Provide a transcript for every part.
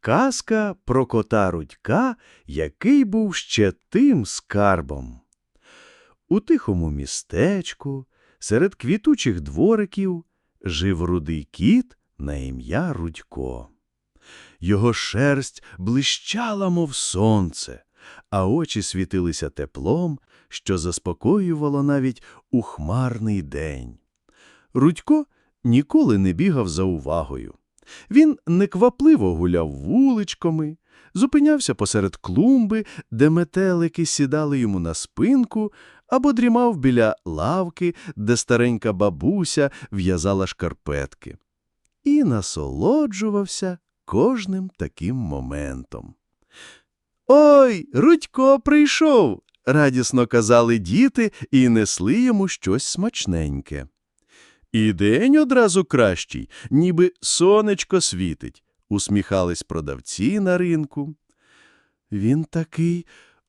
Казка про кота Рудька, який був ще тим скарбом. У тихому містечку, серед квітучих двориків, жив рудий кіт на ім'я Рудько. Його шерсть блищала, мов сонце, а очі світилися теплом, що заспокоювало навіть у хмарний день. Рудько ніколи не бігав за увагою. Він неквапливо гуляв вуличками, зупинявся посеред клумби, де метелики сідали йому на спинку, або дрімав біля лавки, де старенька бабуся в'язала шкарпетки. І насолоджувався кожним таким моментом. Ой, Рудько прийшов! радісно казали діти і несли йому щось смачненьке. І день одразу кращий, ніби сонечко світить, усміхались продавці на ринку. Він такий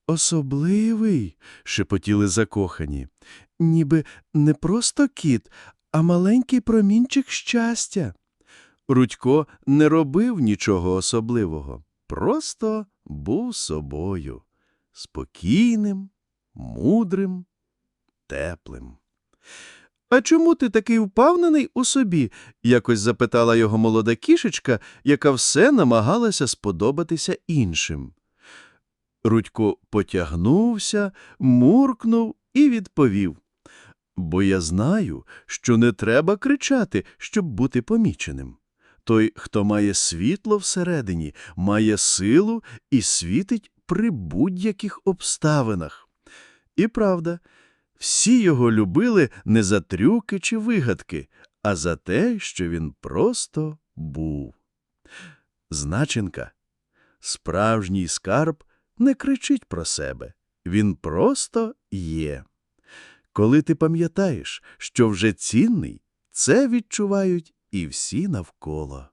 особливий, шепотіли закохані, ніби не просто кіт, а маленький промінчик щастя. Рудько не робив нічого особливого, просто був собою, спокійним, мудрим, теплим. А чому ти такий впевнений у собі? якось запитала його молода кішечка, яка все намагалася сподобатися іншим. Рудько потягнувся, муркнув і відповів. Бо я знаю, що не треба кричати, щоб бути поміченим. Той, хто має світло всередині, має силу і світить при будь-яких обставинах. І правда, всі його любили не за трюки чи вигадки, а за те, що він просто був. Значенка. Справжній скарб не кричить про себе. Він просто є. Коли ти пам'ятаєш, що вже цінний, це відчувають і всі навколо.